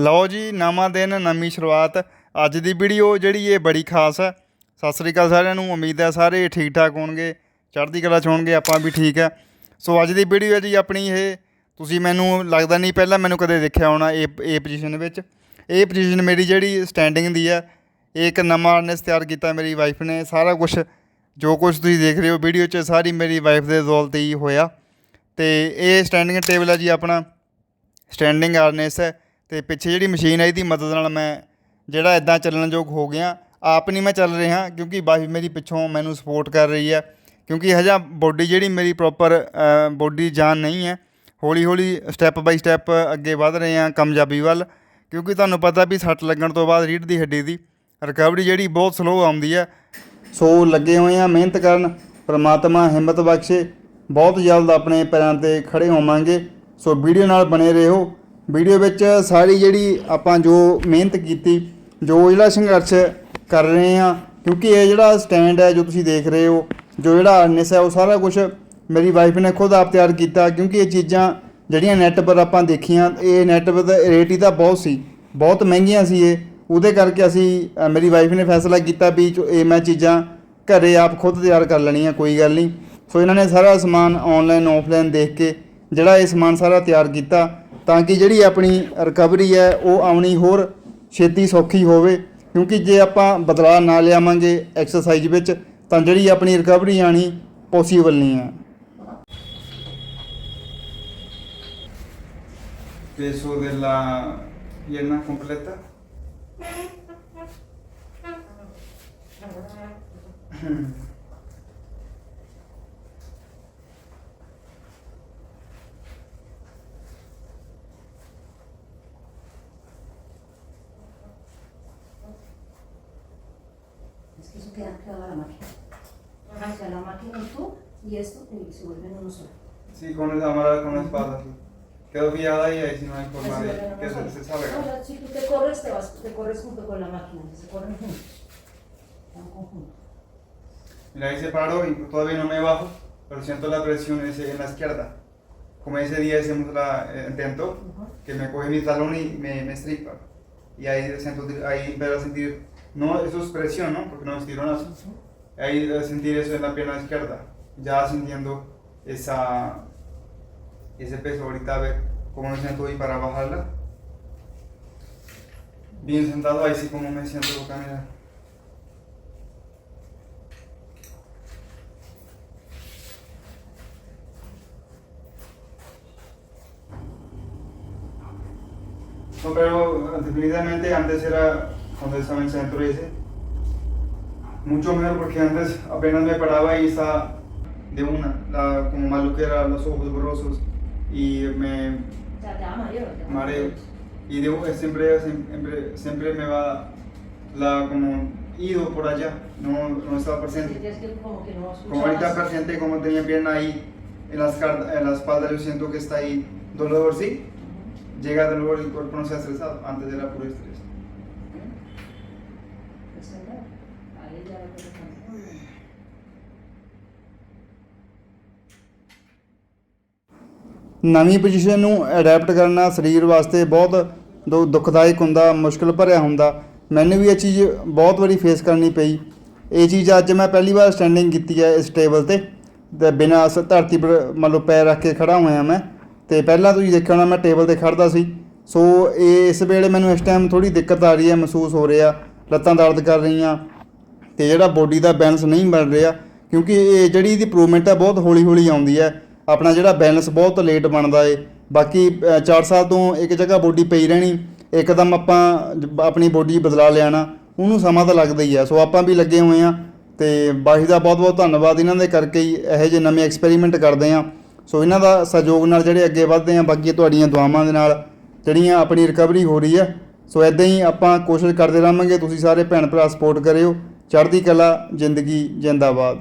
ਲਓ ਜੀ, ਨਵਾਂ ਦਿਨ, ਨਵੀਂ ਸ਼ੁਰੂਆਤ। ਅੱਜ ਦੀ ਵੀਡੀਓ ਜਿਹੜੀ ਇਹ ਬੜੀ ਖਾਸ ਹੈ। ਸਤਿ ਸ੍ਰੀ ਅਕਾਲ ਸਾਰਿਆਂ ਨੂੰ, ਉਮੀਦ ਹੈ ਸਾਰੇ ਠੀਕ ਠਾਕ ਹੋਣਗੇ, ਚੜ੍ਹਦੀ ਕਲਾ 'ਚ ਹੋਣਗੇ, ਆਪਾਂ ਵੀ ਠੀਕ ਹੈ। ਸੋ ਅੱਜ ਦੀ ਵੀਡੀਓ ਹੈ ਜੀ ਆਪਣੀ ਇਹ, ਤੁਸੀਂ ਮੈਨੂੰ ਲੱਗਦਾ ਨਹੀਂ ਪਹਿਲਾਂ ਮੈਨੂੰ ਕਦੇ ਦੇਖਿਆ ਹੋਣਾ ਇਹ ਇਹ ਪੋਜੀਸ਼ਨ ਵਿੱਚ। ਇਹ ਪੋਜੀਸ਼ਨ ਮੇਰੀ ਜਿਹੜੀ ਸਟੈਂਡਿੰਗ ਦੀ ਹੈ, ਇਹ ਇੱਕ ਨਵਾਂ ਆਰਨੈਸ ਤਿਆਰ ਕੀਤਾ ਮੇਰੀ ਵਾਈਫ ਨੇ। ਸਾਰਾ ਕੁਝ ਜੋ ਕੁਝ ਤੁਸੀਂ ਦੇਖ ਰਹੇ ਹੋ ਵੀਡੀਓ 'ਚ, ਸਾਰੀ ਮੇਰੀ ਵਾਈਫ ਦੇ ਦੌਲਤ ਹੀ ਹੋਇਆ। ਤੇ ਇਹ ਸਟੈਂਡਿੰਗ ਟੇਬਲ ਹੈ ਜੀ ਆਪਣਾ। ਸਟੈਂਡਿੰਗ ਆਰਨੈਸ ਹੈ। ਅਤੇ ਪਿੱਛੇ ਜਿਹੜੀ ਮਸ਼ੀਨ ਹੈ ਇਹਦੀ ਮਦਦ ਨਾਲ ਮੈਂ ਜਿਹੜਾ ਇਦਾਂ ਚੱਲਣਯੋਗ ਹੋ ਗਿਆ, ਆਪ ਨਹੀਂ ਮੈਂ ਚੱਲ ਰਿਹਾ ਕਿਉਂਕਿ ਵਾਈਫ ਮੇਰੀ ਪਿੱਛੋਂ ਮੈਨੂੰ ਸਪੋਰਟ ਕਰ ਰਹੀ ਹੈ, ਕਿਉਂਕਿ ਹਜਾ ਬੋਡੀ ਜਿਹੜੀ ਮੇਰੀ ਪ੍ਰੋਪਰ ਬੋਡੀ ਜਾਨ ਨਹੀਂ ਹੈ। ਹੌਲੀ ਹੌਲੀ ਸਟੈਪ ਬਾਈ ਸਟੈਪ ਅੱਗੇ ਵਧ ਰਹੇ ਹਾਂ ਕਾਮਯਾਬੀ ਵੱਲ, ਕਿਉਂਕਿ ਤੁਹਾਨੂੰ ਪਤਾ ਵੀ ਸੱਟ ਲੱਗਣ ਤੋਂ ਬਾਅਦ ਰੀੜ ਦੀ ਹੱਡੀ ਦੀ ਰਿਕਵਰੀ ਜਿਹੜੀ ਬਹੁਤ ਸਲੋ ਆਉਂਦੀ ਹੈ। ਸੋ ਲੱਗੇ ਹੋਏ ਆ ਮਿਹਨਤ ਕਰਨ, ਪ੍ਰਮਾਤਮਾ ਹਿੰਮਤ ਬਖਸ਼ੇ, ਬਹੁਤ ਜਲਦ ਆਪਣੇ ਪੈਰਾਂ ਤੇ ਖੜੇ ਹੋਵਾਂਗੇ। ਸੋ ਵੀਡੀਓ ਨਾਲ ਬਣੇ ਰਹੋ। ਵੀਡੀਓ ਵਿੱਚ ਸਾਰੀ ਜਿਹੜੀ ਆਪਾਂ ਜੋ ਮਿਹਨਤ ਕੀਤੀ, ਜੋ ਜਿਹੜਾ ਸੰਘਰਸ਼ ਕਰ ਰਹੇ ਆ ਕਿਉਂਕਿ ਇਹ ਜਿਹੜਾ ਸਟੈਂਡ ਹੈ ਜੋ ਤੁਸੀਂ ਦੇਖ ਰਹੇ ਹੋ, ਜੋ ਜਿਹੜਾ ਹਾਰਨੈਸ ਹੈ, ਉਹ ਸਾਰਾ ਕੁਝ ਮੇਰੀ ਵਾਈਫ ਨੇ ਖੁਦ ਆਪ ਤਿਆਰ ਕੀਤਾ, ਕਿਉਂਕਿ ਇਹ ਚੀਜ਼ਾਂ ਜਿਹੜੀਆਂ ਨੈੱਟ ਪਰ ਆਪਾਂ ਦੇਖੀਆਂ, ਇਹ ਨੈੱਟ ਪਰ ਰੇਟ ਹੀ ਤਾਂ ਬਹੁਤ ਸੀ, ਬਹੁਤ ਮਹਿੰਗੀਆਂ ਸੀ ਇਹ। ਉਹਦੇ ਕਰਕੇ ਅਸੀਂ ਮੇਰੀ ਵਾਈਫ ਨੇ ਫੈਸਲਾ ਕੀਤਾ ਵੀ ਚੋ- ਇਹ ਮੈਂ ਚੀਜ਼ਾਂ ਘਰੇ ਆਪ ਖੁਦ ਤਿਆਰ ਕਰ ਲੈਣੀਆਂ, ਕੋਈ ਗੱਲ ਨਹੀਂ। ਸੋ ਇਹਨਾਂ ਨੇ ਸਾਰਾ ਸਮਾਨ ਆਨਲਾਈਨ ਆਫਲਾਈਨ ਦੇਖ ਕੇ, ਜਿਹੜਾ ਇਹ ਸਮਾਨ ਸਾਰਾ ਤਿਆਰ ਕੀਤਾ ਤਾਂ ਕਿ ਜਿਹੜੀ ਆਪਣੀ ਰਿਕਵਰੀ ਹੈ ਉਹ ਆਉਣੀ ਹੋਰ ਛੇਤੀ ਸੌਖੀ ਹੋਵੇ। ਕਿਉਂਕਿ ਜੇ ਆਪਾਂ ਬਦਲਾਅ ਨਾ ਲਿਆਵਾਂਗੇ ਐਕਸਰਸਾਈਜ਼ ਵਿੱਚ ਤਾਂ ਜਿਹੜੀ ਆਪਣੀ ਰਿਕਵਰੀ ਆਣੀ ਪੋਸੀਬਲ ਨਹੀਂ ਹੈ। peso de la pierna completa eso queda pegado a la máquina. O sea, la máquina y tú y esto y se vuelven uno solo. Sí, con el amarrar con la espada. Quedó pillada y ahí si no hay forma de que se, se salga. Ya, si tú te corres, te, vas, te corres junto con la máquina, se corren juntos. En conjunto. Mira, ahí se paró y todavía no me bajo, pero siento la presión en la izquierda. Como ese día hicimos la eh, intento, Ujú. que me coge mi talón y me, me estripa. Y ahí siento, ahí empiezo a sentir, no, eso es presión, ¿no? Porque no es tironazo. Ahí de sentir eso en la pierna izquierda, ya sintiendo esa, ese peso ahorita, a ver cómo me siento hoy para bajarla. Bien sentado, ahí sí como me siento boca, mira. No, pero definitivamente antes era cuando estaba en centro ese. Mucho mejor porque antes apenas me paraba y estaba de una, la, como maluquera, los ojos borrosos y me O sea, te da mareo. te da mareo. Y un- siempre, siempre, siempre me va la, como ido por allá, no, no estaba presente. Sientes que como que no Como ahorita presente, como tenía pierna ahí en, las, en la espalda, yo siento que está ahí dolor, sí. Ujú. Llega dolor y el cuerpo no se ha estresado, antes era puro estrés. Pues venga, ahí ya ਨਵੀਂ position ਨੂੰ adapt ਕਰਨਾ ਸਰੀਰ ਵਾਸਤੇ ਬਹੁਤ ਦੁ- ਦੁਖਦਾਇਕ ਹੁੰਦਾ ਮੁਸ਼ਕਲ ਭਰਿਆ ਹੁੰਦਾ। ਮੈਨੂੰ ਵੀ ਇਹ ਚੀਜ਼ ਬਹੁਤ ਵਾਰੀ ਫੇਸ ਕਰਨੀ ਪਈ। ਇਹ ਚੀਜ਼ ਅੱਜ ਮੈਂ ਪਹਿਲੀ ਵਾਰ ਸਟੈਂਡਿੰਗ ਕੀਤੀ ਹੈ ਇਸ ਟੇਬਲ ਤੇ। ਤੇ ਬਿਨਾਂ ਅਸ ਧਰਤੀ ਪਰ ਮੰਨ ਲਓ ਪੈਰ ਰੱਖ ਕੇ ਖੜਾ ਹੋਇਆ ਮੈਂ। ਤੇ ਪਹਿਲਾਂ ਤੁਸੀਂ ਦੇਖਿਆ ਹੋਣਾ ਮੈਂ ਟੇਬਲ ਤੇ ਖੜਦਾ ਸੀ। ਸੋ ਇਹ ਇਸ ਵੇਲੇ ਮੈਨੂੰ ਇਸ ਟਾਈਮ ਥੋੜੀ ਦਿੱਕਤ ਆ ਰਹੀ ਹੈ ਮਹਿਸੂਸ ਹੋ ਰਿਹਾ। ਲੱਤਾਂ ਦਰਦ ਕਰ ਰਹੀਆਂ ਤੇ ਜਿਹੜਾ ਬੋਡੀ ਦਾ ਬੈਲੈਂਸ ਨਹੀਂ ਬਣ ਰਿਹਾ, ਕਿਉਂਕਿ ਇਹ ਜਿਹੜੀ ਇਹਦੀ ਇੰਪਰੂਵਮੈਂਟ ਹੈ ਬਹੁਤ ਹੌਲੀ ਹੌਲੀ ਆਉਂਦੀ ਹੈ। ਆਪਣਾ ਜਿਹੜਾ ਬੈਲੈਂਸ ਬਹੁਤ ਲੇਟ ਬਣਦਾ ਏ। ਬਾਕੀ 4 ਸਾਲ ਤੋਂ ਇੱਕ ਜਗ੍ਹਾ ਬੋਡੀ ਪਈ ਰਹਿਣੀ, ਇੱਕਦਮ ਆਪਾਂ ਆਪਣੀ ਬੋਡੀ ਬਦਲਾ ਲਿਆਣਾ ਉਹਨੂੰ ਸਮਾਂ ਤਾਂ ਲੱਗਦਾ ਹੀ ਆ ਸੋ ਆਪਾਂ ਵੀ ਲੱਗੇ ਹੋਏ ਆ ਤੇ ਬਾਈ ਦਾ ਬਹੁਤ ਬਹੁਤ ਧੰਨਵਾਦ। ਇਹਨਾਂ ਦੇ ਕਰਕੇ ਹੀ ਇਹੋ ਜਿਹੇ ਨਵੇਂ ਐਕਸਪੈਰੀਮੈਂਟ ਕਰਦੇ ਆ ਸੋ ਇਹਨਾਂ ਦਾ ਸਹਿਯੋਗ ਨਾਲ ਜਿਹੜੇ ਅੱਗੇ ਵਧਦੇ ਆ ਬਾਕੀ ਤੁਹਾਡੀਆਂ ਦੁਆਵਾਂ ਦੇ ਨਾਲ, ਜਿਹੜੀਆਂ ਆਪਣੀ ਰਿਕਵਰੀ ਹੋ ਰਹੀ ਹੈ ਸੋ ਇਦਾਂ ਹੀ ਆਪਾਂ ਕੋਸ਼ਿਸ਼ ਕਰਦੇ ਰਹਾਂਗੇ, ਤੁਸੀਂ ਸਾਰੇ ਭੈਣ ਭਰਾ ਸਪੋਰਟ ਕਰਿਓ। ਚੜ੍ਹਦੀ ਕਲਾ, ਜ਼ਿੰਦਗੀ, ਜਿੰਦਾਬਾਦ।